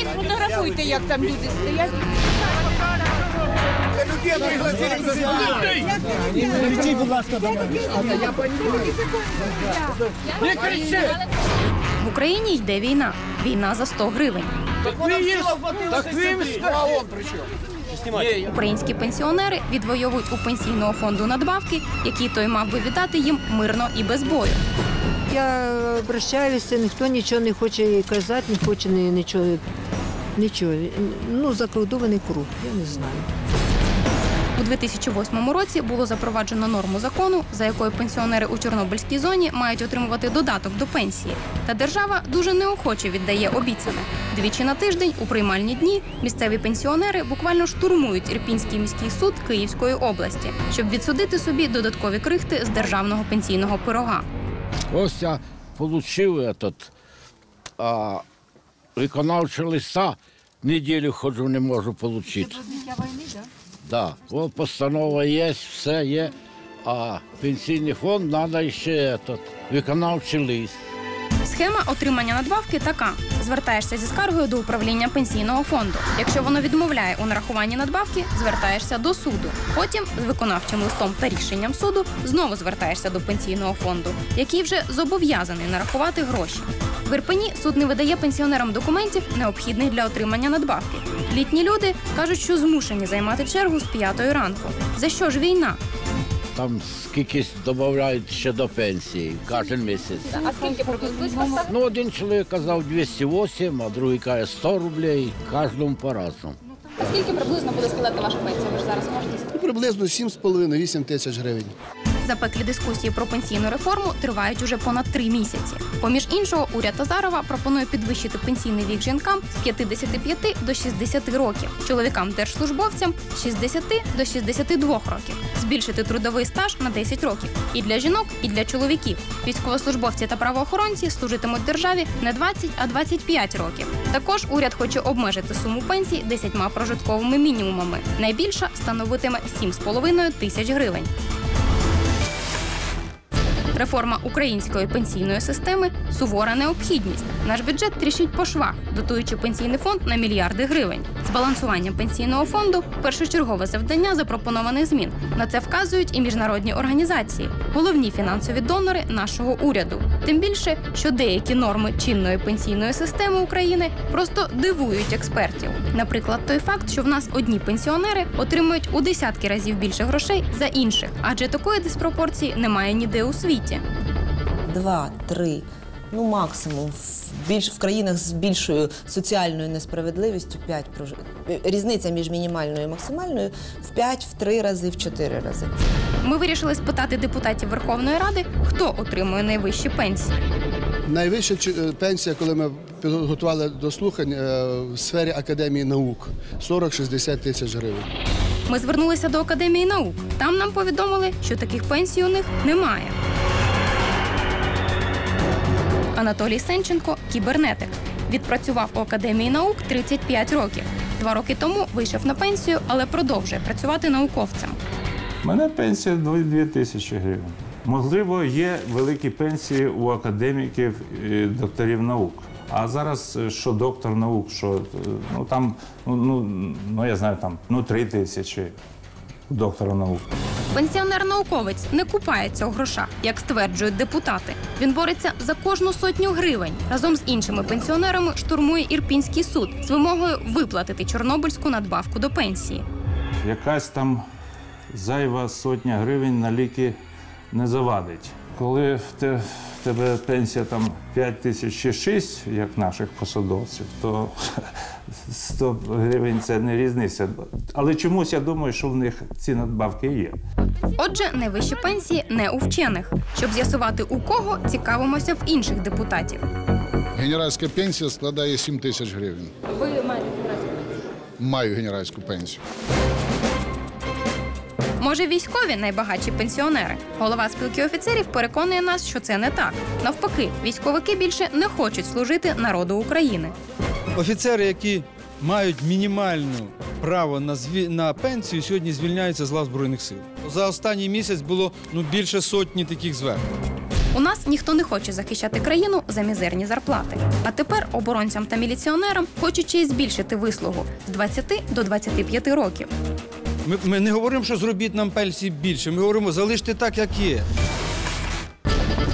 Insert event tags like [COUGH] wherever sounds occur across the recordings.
Ідіть, фотографуйте, як там люди стоять. В Україні йде війна. Війна за 100 гривень. Українські пенсіонери відвоюють у пенсійного фонду надбавки, які той мав би віддати їм мирно і без бою. Я обращаюся, ніхто нічого не хоче казати, не хоче ні- нічого. Нічого. Ну, заколдований круг, я не знаю. У 2008 році було запроваджено норму закону, за якою пенсіонери у Чорнобильській зоні мають отримувати додаток до пенсії. Та держава дуже неохоче віддає обіцяне. Двічі на тиждень у приймальні дні місцеві пенсіонери буквально штурмують Ірпінський міський суд Київської області, щоб відсудити собі додаткові крихти з державного пенсійного пирога. Ось я отримав этот, а, виконавчий листа, неділю ходжу, не можу отримати. Це війни, так? Да. От постанова є, все є, а пенсійний фонд треба ще этот, виконавчий лист. Схема отримання надбавки така: звертаєшся зі скаргою до управління пенсійного фонду. Якщо воно відмовляє у нарахуванні надбавки, звертаєшся до суду. Потім з виконавчим листом та рішенням суду знову звертаєшся до пенсійного фонду, який вже зобов'язаний нарахувати гроші. В Ірпені суд не видає пенсіонерам документів, необхідних для отримання надбавки. Літні люди кажуть, що змушені займати чергу з п'ятої ранку. За що ж війна? Там скільки додають ще до пенсії кожен місяць. А скільки приблизно? Ну, один чоловік казав 208, а другий каже 100 рублей, кожному по-разному. Скільки приблизно буде складати ваша пенсія? Ви ж зараз можете Ну, Приблизно 7,5-8 тисяч гривень. Запеклі дискусії про пенсійну реформу тривають уже понад три місяці. Поміж іншого, уряд Тазарова пропонує підвищити пенсійний вік жінкам з 55 до 60 років, чоловікам держслужбовцям з 60 до 62 років, збільшити трудовий стаж на 10 років і для жінок, і для чоловіків. Військовослужбовці та правоохоронці служитимуть державі не 20, а 25 років. Також уряд хоче обмежити суму пенсій 10 прожитковими мінімумами. Найбільша становитиме 7,5 тисяч гривень. Реформа української пенсійної системи сувора необхідність. Наш бюджет тріщить по швах, дотуючи пенсійний фонд на мільярди гривень. Збалансування пенсійного фонду першочергове завдання запропонованих змін. На це вказують і міжнародні організації, головні фінансові донори нашого уряду. Тим більше, що деякі норми чинної пенсійної системи України просто дивують експертів. Наприклад, той факт, що в нас одні пенсіонери отримують у десятки разів більше грошей за інших, адже такої диспропорції немає ніде у світі. два, три, ну максимум в більш в країнах з більшою соціальною несправедливістю 5 прож... різниця між мінімальною і максимальною в 5, в 3 рази, в 4 рази. Ми вирішили спитати депутатів Верховної Ради, хто отримує найвищі пенсії. Найвища е, пенсія, коли ми підготували до слухань е, в сфері академії наук 40-60 тисяч гривень. Ми звернулися до Академії наук. Там нам повідомили, що таких пенсій у них немає. Анатолій Сенченко кібернетик. Відпрацював у Академії наук 35 років. Два роки тому вийшов на пенсію, але продовжує працювати науковцем. Мене пенсія 2 тисячі гривень. Можливо, є великі пенсії у академіків і докторів наук. А зараз е, що доктор наук, що е, ну там, ну, ну, ну я знаю, там ну 3 тисячі доктора наук. Пенсіонер-науковець не купається у грошах, як стверджують депутати. Він бореться за кожну сотню гривень. Разом з іншими пенсіонерами штурмує Ірпінський суд з вимогою виплатити чорнобильську надбавку до пенсії. Якась там зайва сотня гривень на ліки не завадить. Коли в те- тебе пенсія там 5 тисяч чи 6, як наших посадовців, то [LAUGHS] 100 гривень це не різниця. Але чомусь я думаю, що в них ці надбавки є. Отже, найвищі пенсії не у вчених. Щоб з'ясувати у кого, цікавимося в інших депутатів. Генеральська пенсія складає 7 тисяч гривень. Ви маєте генеральську пенсію? Маю генеральську пенсію. Може, військові найбагатші пенсіонери. Голова спілки офіцерів переконує нас, що це не так. Навпаки, військовики більше не хочуть служити народу України. Офіцери, які мають мінімальне право на зві... на пенсію, сьогодні звільняються з лав Збройних сил. За останній місяць було ну, більше сотні таких звернень. У нас ніхто не хоче захищати країну за мізерні зарплати. А тепер оборонцям та міліціонерам хочуть ще й збільшити вислугу з 20 до 25 років. Ми, ми не говоримо, що зробіть нам пенсії більше. Ми говоримо, залиште так, як є.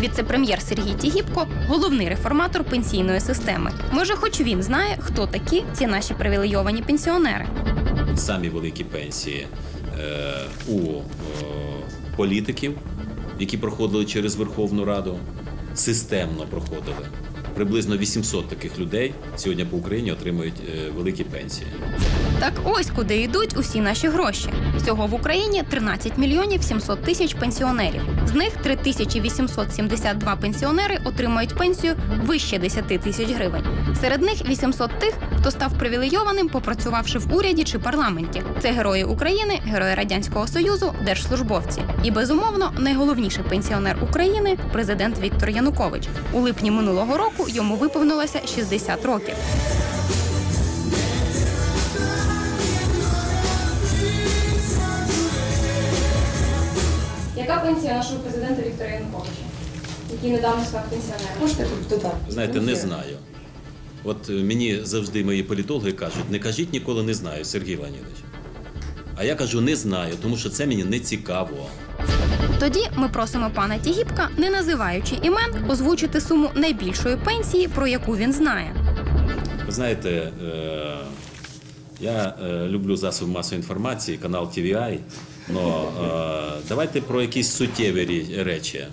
Віце-прем'єр Сергій Тігіпко головний реформатор пенсійної системи. Може, хоч він знає, хто такі ці наші привілейовані пенсіонери. самі великі пенсії е, у е, політиків, які проходили через Верховну Раду, системно проходили. Приблизно 800 таких людей сьогодні по Україні отримують е, великі пенсії. Так ось куди йдуть усі наші гроші. Всього в Україні 13 мільйонів 700 тисяч пенсіонерів. З них 3872 пенсіонери отримають пенсію вище 10 тисяч гривень. Серед них 800 тих, хто став привілейованим, попрацювавши в уряді чи парламенті. Це герої України, герої радянського союзу, держслужбовці. І безумовно найголовніший пенсіонер України президент Віктор Янукович. У липні минулого року йому виповнилося 60 років. Яка пенсія нашого президента Віктора Януковича, який недавно став пенсіонером? Можете тут додати? Знаєте, не знаю. От е, мені завжди мої політологи кажуть, не кажіть ніколи не знаю, Сергій Леонідович. А я кажу, не знаю, тому що це мені не цікаво. Тоді ми просимо пана Тігіпка, не називаючи імен, озвучити суму найбільшої пенсії, про яку він знає. Ви знаєте, е, я е, люблю засоби масової інформації, канал TVI, але давайте про якісь суттєві речі.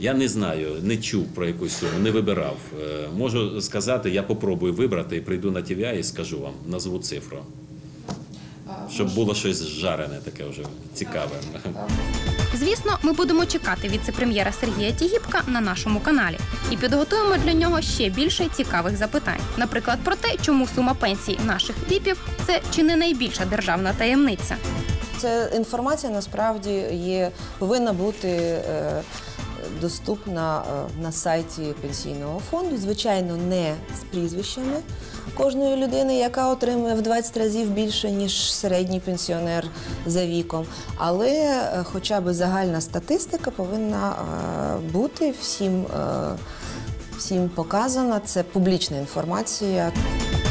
Я не знаю, не чув про якусь суму, не вибирав. Е, Можу сказати, я попробую вибрати і прийду на TVI і скажу вам, назву цифру. Щоб було щось жарене, таке вже цікаве. Звісно, ми будемо чекати віце-прем'єра Сергія Тігіпка на нашому каналі і підготуємо для нього ще більше цікавих запитань. Наприклад, про те, чому сума пенсій наших віпів це чи не найбільша державна таємниця. Ця інформація насправді є, повинна бути е, доступна е, на сайті пенсійного фонду. Звичайно, не з прізвищами кожної людини, яка отримує в 20 разів більше, ніж середній пенсіонер за віком. Але е, хоча б загальна статистика повинна е, бути всім. Всім показана, це публічна інформація.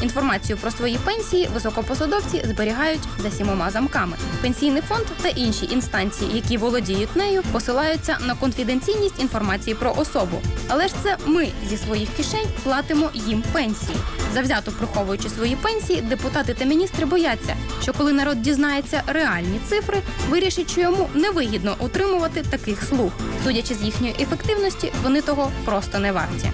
Інформацію про свої пенсії високопосадовці зберігають за сімома замками. Пенсійний фонд та інші інстанції, які володіють нею, посилаються на конфіденційність інформації про особу. Але ж це ми зі своїх кишень платимо їм пенсії. Завзято приховуючи свої пенсії, депутати та міністри бояться, що коли народ дізнається реальні цифри, вирішить, що йому невигідно утримувати таких слуг. Судячи з їхньої ефективності, вони того просто не варті.